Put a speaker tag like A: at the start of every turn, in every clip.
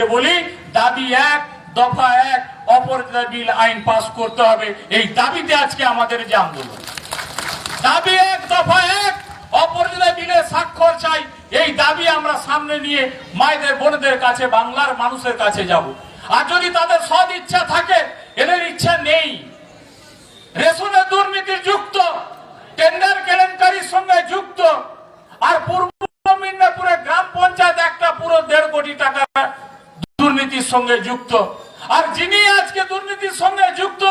A: বলি দাবি এক, দফা এক অপরাধিতা বিল আইন পাস করতে হবে। এই দাবিতে আজকে আমাদের যে আন্দোলন। দাবি এক, দফা এক অপরাধিতা বিলে স্বাক্ষর চাই। এই দাবি আমরা সামনে নিয়ে মায়েদের, বোনদের কাছে, বাংলার মানুষের কাছে যাব। আর যদি তাদের সদ ইচ্ছা থাকে, এদের ইচ্ছা নেই রেশনের দুর্নীতির যুক্ত টেন্ডার কেলেঙ্কারির সঙ্গে যুক্ত আর পূর্ব মিদনাপুরে গ্রাম পঞ্চায়েত একটা পুরো দেড় কোটি টাকা দুর্নীতির সঙ্গে যুক্ত। আর যিনি আজকে দুর্নীতির সঙ্গে যুক্ত,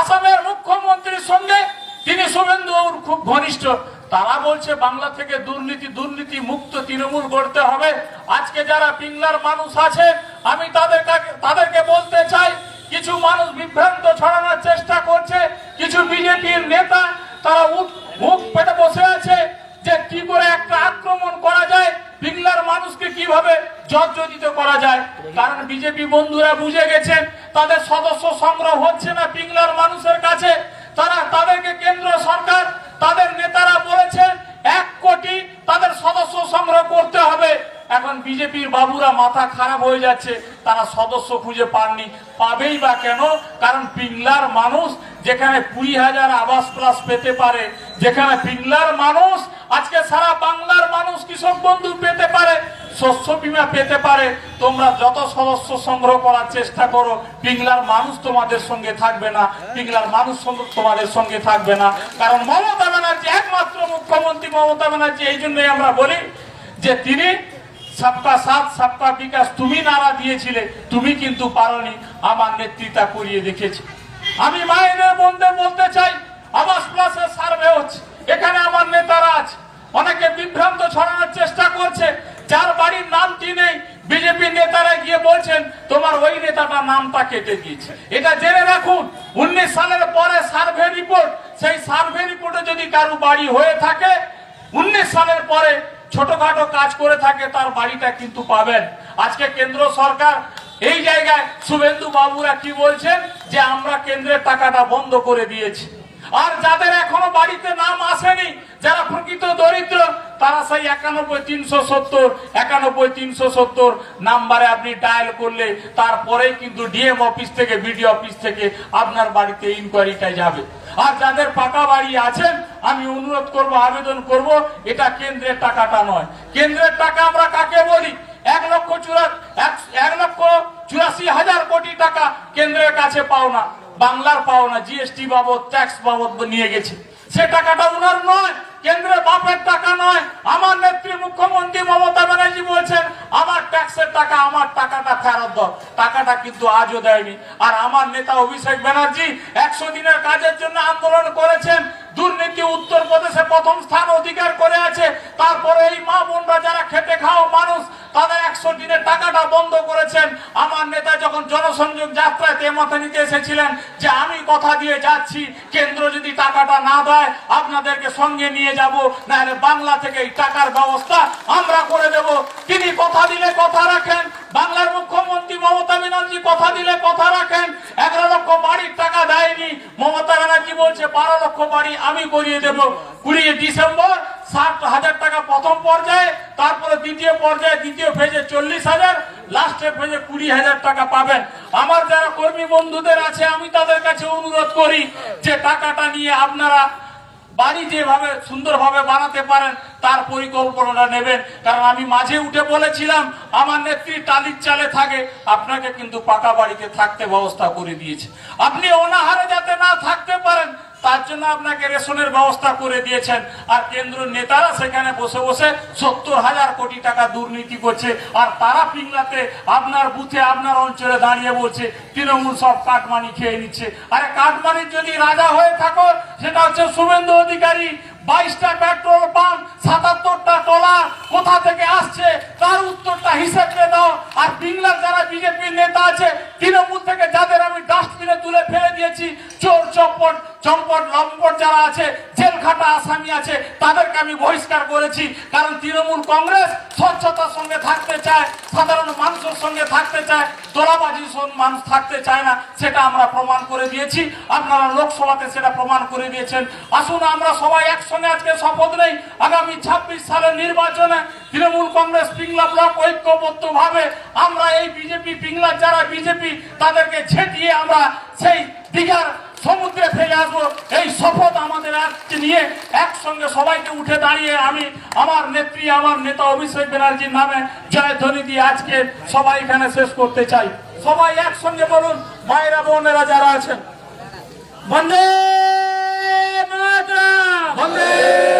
A: আসামের মুখ্যমন্ত্রীর সঙ্গে, তিনি শুভেন্দু খুব ঘনিষ্ঠ। তারা বলছে, বাংলা থেকে দুর্নীতি দুর্নীতি মুক্ত তৃণমূল গড়তে হবে। আজকে যারা পিংলার মানুষ আছে, আমি তাদের তাদেরকে বলতে চাই, কিছু মানুষ বিভ্রান্ত ছড়ানোর চেষ্টা করছে, কিছু বিজেপির নেতা, তারা মুখ পেতে বসে আছে যে কি করে একটা আক্রমণ করা যায়, পিংলার মানুষকে কীভাবে জর্জরিত করা যায়। কারণ বিজেপি বন্ধুরা বুঝে গেছেন, তাদের সদস্য সংগ্রহ হচ্ছে না পিংলার মানুষের কাছে। তারা তাদেরকে কেন্দ্র সরকার, তাদের নেতারা বলেছেন, এক কোটি তাদের সদস্য সংগ্রহ করতে হবে। এখন বিজেপির বাবুরা মাথা খারাপ হয়ে যাচ্ছে, তারা সদস্য খুঁজে পাননি। পাবেই বা কেন? কারণ পিংলার মানুষ যেখানে কুড়ি হাজার আবাস প্লাস পেতে পারে, যেখানে পিংলার মানুষ, আজকে সারা বাংলার মানুষ কৃষক বন্ধু পেতে পারে। শস্য বীমা পেতে পারে। তোমরা যত সদস্য সংগ্রহ করার চেষ্টা করো, পিংলার মানুষ তোমাদের সঙ্গে থাকবে না, পিংলার মানুষ তোমাদের সঙ্গে থাকবে না। কারণ মমতা ব্যানার্জি একমাত্র মুখ্যমন্ত্রী মমতা ব্যানার্জি, এই জন্যই আমরা বলি যে তিনি সবকা সাথ সবকা বিকাশ, তুমি নারা দিয়েছিলে, তুমি কিন্তু পারনি। আমার নেতৃত্ব করিয়ে দেখেছি। আমি মায়েদের বোনদের বলতে চাই আবাস প্লাসের সার্ভে হচ্ছে এখানে আমার নেতারা আছে অনেকে বিভ্রান্ত ছড়ানোর চেষ্টা করছে যার বাড়ির নামটি নেই বিজেপি নেতারা গিয়ে বলছেন তোমার ওই নেতাটা নামটা কেটে দিয়েছে। এটা জেনে রাখুন, উনিশ সালের পরে সার্ভে রিপোর্ট, সেই সার্ভে রিপোর্টে যদি কারও বাড়ি হয়ে থাকে, উনিশ সালের পরে ছোটখাটো কাজ করে থাকে, তার বাড়িটা কিন্তু পাবেন। আজকে কেন্দ্র সরকার এই জায়গায়, শুভেন্দু বাবুরা কি বলছেন? যে আমরা কেন্দ্রের টাকাটা বন্ধ করে দিয়েছি। আর যাদের এখনও বাড়িতে নাম আসেনি, যারা প্রকৃত দরিদ্র তারা সেই একানব্বই তিনশো সত্তর, একানব্বই তিনশো সত্তর নাম্বারে আপনি ডায়াল করলে তারপরেই কিন্তু ডিএম অফিস থেকে বিডিও অফিস থেকে আপনার বাড়িতে ইনকোয়ারিটা যাবে। আর যাদের পাকা বাড়ি আছেন, আমি অনুরোধ করব, আবেদন করব, এটা কেন্দ্রের টাকাটা নয়। কেন্দ্রের টাকা আমরা কাকে বলি? এক লক্ষ চুরা এক- লক্ষ চুরাশি হাজার কোটি টাকা কেন্দ্রের কাছে পাও না বাংলার পাও না জিএসটি বাবদ ট্যাক্স বাবদ নিয়ে গেছে। সে টাকাটা উনার নয়। কেন্দ্রের বাপের টাকা নয়, আমার নেত্রী মুখ্যমন্ত্রী মমতা ব্যানার্জি বলছেন, আমার ট্যাক্সের টাকা, আমার টাকাটা ফেরত দাও। টাকাটা কিন্তু আজও দেয়নি। আর আমার নেতা অভিষেক ব্যানার্জি একশো দিনের কাজের জন্য আন্দোলন করেছেন। দুর্নীতি উত্তরপ্রদেশে প্রথম স্থান অধিকার করে আছে। তারপরে এই মা বোনরা যারা খেটে খাওয়া মানুষ তাদের একশো দিনের টাকাটা বন্ধ করেছেন। আমার নেতা যখন জনসংযোগ যাত্রায় তেমতা নিতে এসেছিলেন যে আমি কথা দিয়ে যাচ্ছি, কেন্দ্র যদি টাকাটা না দেয়, আপনাদেরকে সঙ্গে নিয়ে যাব, নাহলে বাংলা থেকে এই টাকার ব্যবস্থা আমরা করে দেব। তিনি কথা দিলে কথা রাখেন, বাংলার মুখ্যমন্ত্রী মমতা ব্যানার্জি কথা দিলে কথা রাখেন, এগারো লক্ষ বাড়ির টাকা দেয়নি। মমতা ব্যানার্জি বলছে, বারো লক্ষ বাড়ি আমি করিয়ে দেব। কুড়ি ডিসেম্বর, ষাট হাজার টাকা প্রথম পর্যায়ে, তারপরে দ্বিতীয় পর্যায়ে, দ্বিতীয় ফেজে চল্লিশ হাজার লাস্টের ফেজে কুড়ি হাজার টাকা পাবেন। আমার যারা কর্মী বন্ধুদের আছে, আমি তাদের কাছে অনুরোধ করি যে টাকাটা নিয়ে আপনারা বাড়ি যেভাবে সুন্দরভাবে বানাতে পারেন, তার পরিকল্পনাটা নেবেন। কারণ আমি মাঝে উঠে বলেছিলাম, আমার নেত্রী টালির চালে থাকে, আপনাকে কিন্তু পাকা বাড়িতে থাকতে ব্যবস্থা করে দিয়েছে। আপনি অনাহারে তার জন্য আপনাকে রেশনের ব্যবস্থা করে দিয়েছেন। আর কেন্দ্র নেতারা সেখানে বসে বসে সত্তর হাজার কোটি টাকা দুর্নীতি করছে। আর তারা পিংলাতে আপনার বুথে, আপনার অঞ্চলে দাঁড়িয়ে বলছে, তৃণমূল সব কাটমানি খেয়ে নিচ্ছে। আরে কাটমানির যদি রাজা হয়ে থাকো, সেটা হচ্ছে শুভেন্দু অধিকারী। বাইশটা পেট্রোল পাম্প, সাতাত্তরটা টলার কোথা থেকে আসছে? তার উত্তরটা হিসেব দাও। আর পিংলার যারা বিজেপির নেতা আছে, তৃণমূল থেকে যাদের আমি ডাস্টবিনে তুলে ফেলে দিয়েছি, চোর চপ্পট চম্পট, লম্পট যারা আছে জেল খাটা আসামি আছে, তাদেরকে আমি বহিষ্কার করেছি। কারণ তৃণমূল কংগ্রেস স্বচ্ছতার সঙ্গে থাকতে চায়, সাধারণ মানুষের সঙ্গে থাকতে চায় তোলাবাজি মানুষ থাকতে চায় না, সেটা আমরা প্রমাণ করে দিয়েছি। আপনারা লোকসভাতে সেটা প্রমাণ করে দিয়েছেন। আসুন, আমরা সবাই একসঙ্গে আজকে শপথ নেই। আগামী ছাব্বিশ সালের নির্বাচনে তৃণমূল কংগ্রেস পিংলা ব্লক ঐক্যবদ্ধ ভাবে আমরা এই বিজেপি, পিংলা যারা বিজেপি, তাদেরকে ছেটিয়ে আমরা সেই দীঘার আসব। এই শপথ আমাদের আজকে নিয়ে একসঙ্গে সবাইকে উঠে দাঁড়িয়ে আমি আমার নেত্রী, আমার নেতা অভিষেক ব্যানার্জির নামে জয় ধ্বনি দিয়ে আজকে সবাই এখানে শেষ করতে চাই। সবাই একসঙ্গে বলুন, মায়েরা, বোনেরা যারা আছেন। বন্দে বন্দে